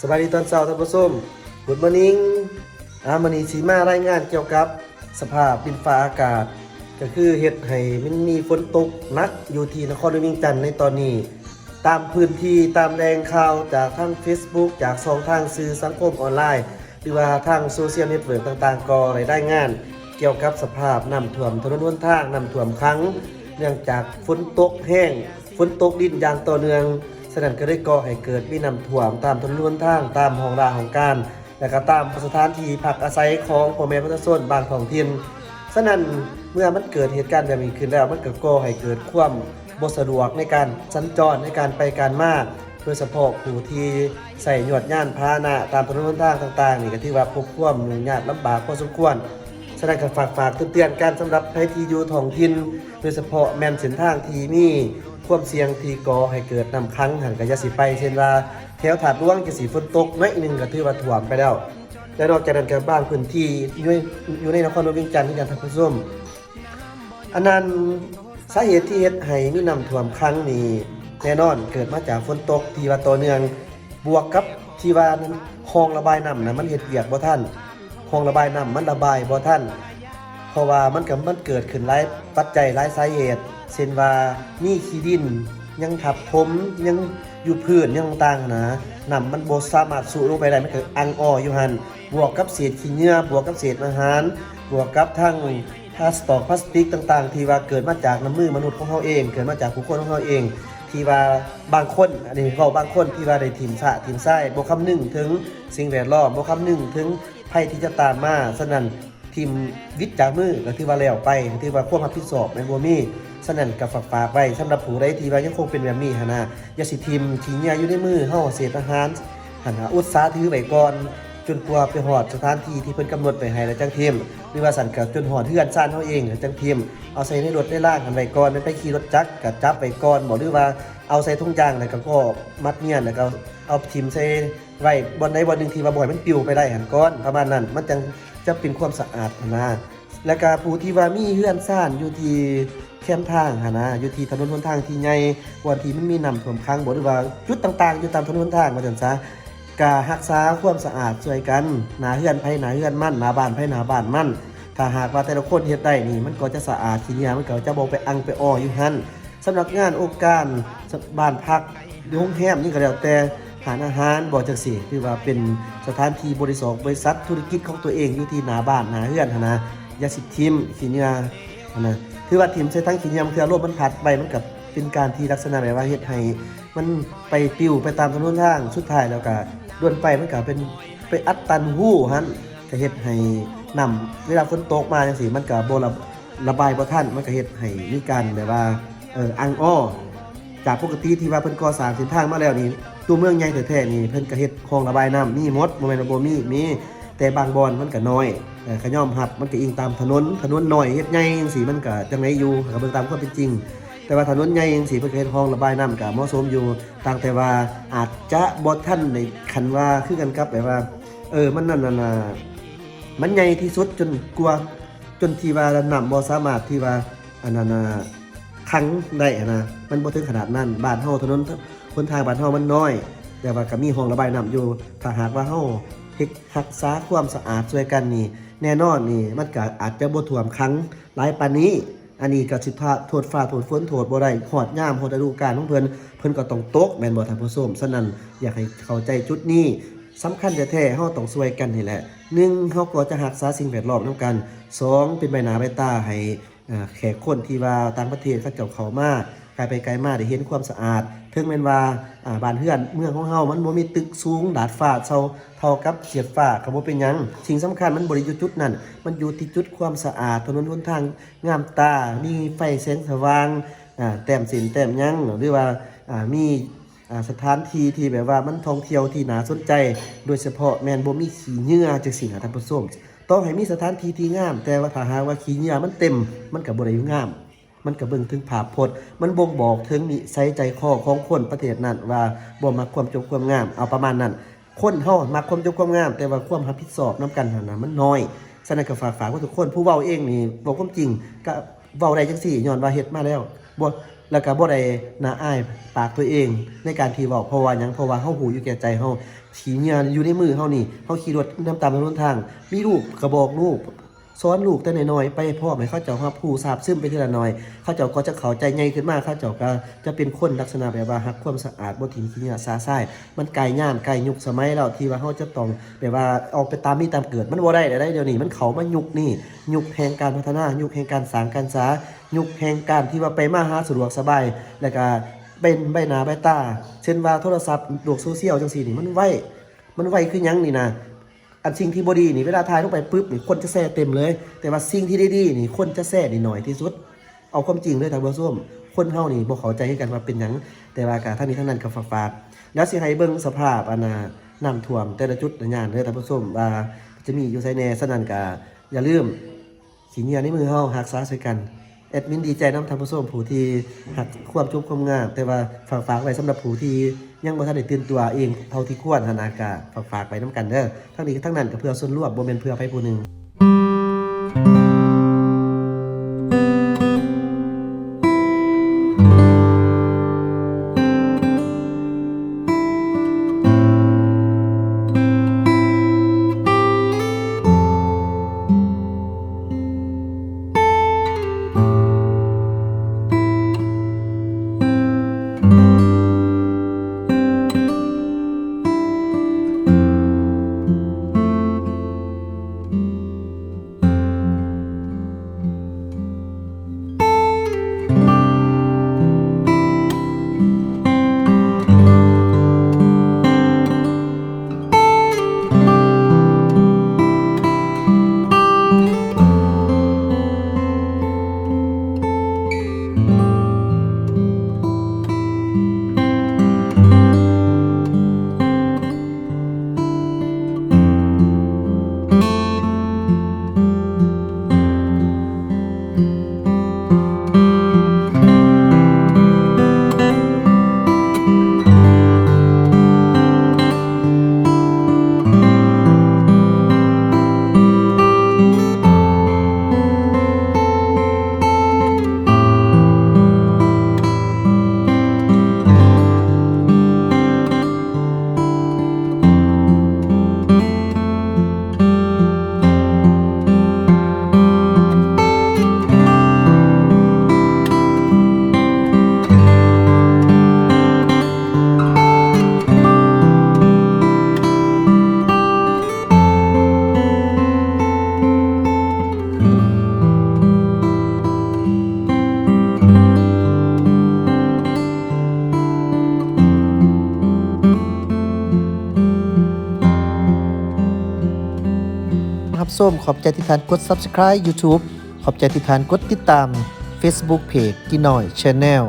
สวัสดีตอนเช้าท่านผู้ชม Good morning อามันนีสีมารายงานเกี่ยวกับ สภาพดินฟ้าอากาศ ก็คือเฮ็ดให้มันมีฝนตกหนักอยู่ที่นครวงเวียงจันทน์ในตอนนี้ ตามพื้นที่ตามแรงข่าวจากทาง Facebook จากสองทางสื่อสังคมออนไลน์ หรือว่าทางโซเชียลเน็ตเวิร์กต่างๆ ก็ได้ได้งาน เกี่ยวกับสภาพน้ำท่วมถนนหนทางน้ำท่วมครั้ง เนื่องจากฝนตกแห้งฝนตกดินอย่างต่อเนื่อง ฉะนั้นก็ได้ก่อให้เกิดมีน้ำท่วมตามถนนหนทางตามห้องราของการ และก็ตามสถานที่พักอาศัยของพ่อแม่ประชาชนบางท้องถิ่นฉะนั้นเมื่อมันเกิดเหตุการณ์แบบนี้ขึ้นแล้วมันก็ก่อให้เกิดความบ่สะดวกในการสัญจรในการไปการมาโดยเฉพาะผู้ที่ใส่หยวดย่านพาหนะตามถนนหนทางต่างๆนี่ก็ถือว่าพบความยุ่งยากลำบากพอสมควรฉะนั้นก็ฝากฝากเตือนๆกันสำหรับใครที่อยู่ท้องถิ่นโดยเฉพาะแม่นเส้นทางที่มี ความเสี่ยงที่ก่อให้เกิดน้ำค้างหันกระยาสิไป เช่นว่าแถวถาดร่วงจะสีฝนตกน้อยหนึ่งก็ถือว่าท่วมไปแล้ว และนอกจากนั้นก็บางพื้นที่อยู่ในอยู่ในนครหลวงเวียงจันทร์ที่กันท่านผู้ชมอันนั้นสาเหตุที่เฮ็ดให้มีน้ำท่วมครั้งนี้แน่นอนเกิดมาจากฝนตกที่ว่าต่อเนื่องบวกกับที่ว่านั้นคลองระบายน้ำนะมันเฮ็ดเวียกบ่ทันคลองระบายน้ำมันระบายบ่ทันเพราะว่ามันก็มันเกิดขึ้นหลายปัจจัยหลายสาเหตุ เช่นว่ามีขี้ดิน ยังทับถมยังอยู่พื้นยังต่างนะน้ำมันบ่สามารถสูบลงไปได้มันก็อังอออยู่หันบวกกับเศษขี้เหงื่อบวกกับเศษอาหาร บวกกับทั้งพลาสตอกพลาสติกต่าง ๆ ที่ว่าเกิดมาจากน้ำมือมนุษย์ของเขาเอง เกิดมาจากผู้คนของเขาเอง ที่ว่าบางคนอันนี้เขาบางคนที่ว่าได้ทีมสะทีมไส้บ่คำหนึ่งถึงสิ่งแวดล้อมบ่คำหนึ่งถึงภัยที่จะตามมาฉะนั้น ทีมวิทย์จากมือก็ถือว่าแล้วไปก็ถือว่าควบรับผิดชอบในบ่มีฉะนั้นก็ฝากฝากไว้สำหรับผู้ใดที่ว่ายังคงเป็นแบบนี้หนนะอย่าสิทีมขี้เหงื่อยู่ในมือเฮาเศษอาหารหันน่ะอุตสาห์ถือไว้ก่อนจนกว่าไปหอดสถานที่ที่เพิ่นกำหนดไปให้แล้วจังทีมหรือว่าสั่นกับจนหอดเฮือนซ่านเฮาเองแล้วจังทีมเอาใส่ในรถได้ล่างกันไว้ก่อนไปขี่รถจักรก็จับไว้ก่อนบ่หรือว่าเอาใส่ถุงยางแล้วก็ก็มัดเงียนแล้วก็เอาทิมใส่ไว้บนใดบนหนึ่งที่ว่าบ่ให้มันปิวไปได้หันก่อนประมาณนั้นมันจัง จะเป็นความสะอาดนะแล้วก็ผู้ที่ว่ามีเฮือนซ่านอยู่ที่แคมทางหนะอยู่ที่ถนนหนทางที่ใหญ่วันที่มันมีน้ำท่วมขังบ่หรือว่าจุดต่างๆ อยู่ตามถนนหนทางว่าจังซะการักษาความสะอาดช่วยกันหนาเฮือนไผหนาเฮือนมั่นหนาบ้านไผหนาบ้านมั่นถ้าหากว่าแต่ละคนเฮ็ดได้นี่ มันก็จะสะอาดทีเนี้มันก็จะบ่ไปอังไปอ้ออยู่หั่นสำหรับงานองค์การบ้านพักโรงแรมนี่ก็แล้วแต่ หารอาหารบ่จังซี่คือว่าเป็นสถานที่บริษัทบริษัทธุรกิจของตัวเองอยู่ที่หนาบ้านหนาเฮือนนะยาสิทิมขีเหงื่อหั่นนะถือว่าทิมใช้ทั้งขีเหงื่อมันคือลมมันพัดไปมันก็เป็นการที่ลักษณะแบบว่าเฮ็ดให้มันไปปิวไปตามถนนทางสุดท้ายแล้วก็ดวนไปมันก็เป็นไปอัดตันหู้ฮันก็เฮ็ดให้นำเวลาฝนตกมาจังซี่มันก็บ่ระระบายบ่ทันมันก็เฮ็ดให้มีการแบบว่าเอออังอ้อจากปกติที่ว่าเพิ่นก่อสร้างเส้นทางมาแล้วนี่ ตัวเมืองใหญ่แท้ๆนี่เพิ่นก็เฮ็ดคลองระบายน้ำมีหมดบ่แม่นว่าบ่มีมี แต่บางบอนมันก็น้อยเออขย่อมรับมันก็อิงตามถนนถนนน้อยเฮ็ดใหญ่จังซี่มันก็จังไดอยู่ก็เบิ่งตามความเป็นจริง แต่ว่าถนนใหญ่จังซี่เพิ่นก็เฮ็ดคลองระบายน้ำก็เหมาะสมอยู่ต่างแต่ว่าอาจจะบ่ทันในคันว่าคือกันกับแบบว่า เออมันนั่นน่ะมันใหญ่ที่สุดจนกลัวจนที่ว่าน้ำบ่สามารถที่ว่าอันนั้นน่ะขังได้นะมันบ่ถึงขนาดนั้นบ้านเฮาถนน คนทางบ้านเฮามันน้อย แต่ว่าก็มีห้องระบายน้ำอยู่ ถ้าหากว่าเฮาเฮ็ดรักษาความสะอาดช่วยกันนี่ แน่นอนนี่มันก็อาจจะบ่ท่วมขังหลายปานนี้ อันนี้ก็สิพาโทษฟ้าโทษฝนโทษบ่ได้ฮอดยามฮอดฤดูกาลของเพิ่นเพิ่นก็ต้องตกแม่นบ่ท่านผู้ชมฉะนั้นอยากให้เข้าใจจุดนี้สำคัญแท้ๆเฮาต้องช่วยกันนี่แหละหนึ่งเฮาก็จะรักษาสิ่งแวดล้อมนํกันสองเป็นใบหน้าใบตาให้อ่าแขกคนที่ว่าต่างประเทศเขาเจ้าเขามา ไกลไปไกลมาได้เห็นความสะอาดถึงแม้นว่าอ่าบ้านเฮือนเมืองของเฮามันบ่มีตึกสูงดาดฟ้าเทาเท่ากับเสียดฟ้าก็บ่เป็นหยังสิ่งสำคัญมันบ่ได้อยู่จุดนั้น มันอยู่ที่จุดความสะอาดถนนหนทางงามตา มีไฟแสงสว่างอ่าแต้มสินแต้มหยังหรือว่าอ่ามีอ่าสถานที่ที่แบบว่ามันท่องเที่ยวที่น่าสนใจ โดยเฉพาะแม่นบ่มีขี้เหงื่อจังซี่นะท่านผู้ชมต้องให้มีสถานที่ที่งาม แต่ว่าถ้าหากว่าขี้เหงื่อมันเต็มมันก็บ่ได้งาม มันก็เบิ่งถึงภาพพจน์มันบ่งบอกถึงนิสัยใจคอของคนประเทศนั้นว่าบ่มักความจบความงาม เอาประมาณนั้น คนเฮามักความจบความงาม แต่ว่าความรับผิดชอบนํกันหนะมันน้อยฉะนั้นก็ฝากฝากว่าทุกคนผู้เว้าเองนี่บอกความจริงก็เว้าได้จังซี่ย้อนว่าเฮ็ดมาแล้วบ่แล้วก็บ่ได้น่าอายปากตัวเอง ในการที่เว้าเพราะว่าหยังเพราะว่าเฮาหูอยู่แก่ใจเฮาขี่เงียอยู่ในมือเฮานี่เฮาขี่รถนำตามถนนทาง มีลูกก็บอกลูก สอนลูกแต่น้อยๆไปพ่อให้เขาเจ้ารับผู้ทราบซึมไปทีละน้อย เขาเจ้าก็จะเข้าใจใหญ่ขึ้นมาเขาเจ้าก็จะเป็นคนลักษณะแบบว่ารักความสะอาดบ่ทิ้งขี้เหงื่อซาซ่ายมันไกลย่านไกลยุคสมัยแล้วที่ว่าเฮาจะต้องแบบว่าออกไปตามมีตามเกิดมันบ่ได้ได้เดี๋ยวนี้มันเขามายุคนี้ยุคแห่งการพัฒนายุคแห่งการสร้างการสายุคแห่งการที่ว่าไปมาหาสะดวกสบายแล้วก็เป็นใบหน้าใบตา เช่นว่าโทรศัพท์โลกโซเชียลจังซี่นี่มันไวมันไวคือหยังนี่นะ อันสิ่งที่บดีนี่เวลาทายลงไปปุ๊บนี่คนจะแซ่เต็มเลย แต่ว่าสิ่งที่ดีๆนี่คนจะแซ่นี่หน่อยที่สุด เอาความจริงเลยทางบ่ส้มคนเฮานี่บ่เข้าใจคือกันว่าเป็นหยังแต่ว่าการท่านนี้ท่านนั้นก็ฝากๆแล้วสิให้เบิ่งสภาพอันน่ะน้ำท่วมแต่ละจุดละย่านเด้อท่านผู้มว่าจะมีอยู่ไสแน่ฉะนั้นก็อย่าลืมสิเหยียในมือเฮารักษาใส่กัน อดมินดีใจน้ำทำผู้ชมผู้ที่หักความชุบความงาม แต่ว่าฝากฝากไว้สำหรับผู้ที่ยังบ่ทันได้ตื่นตัวเองเท่าที่ควรธนอากาศฝากฝากไปน้ำกันเด้อทั้งนี้ทั้งนั้นก็เพื่อส่วนรวมบ่แม่นเพื่อไผผู้หนึ่ง รับส้มขอบใจที่ทานกด subscribe YouTube ขอบใจที่ทานกดติดตาม Facebook Page กินหน่อย Channel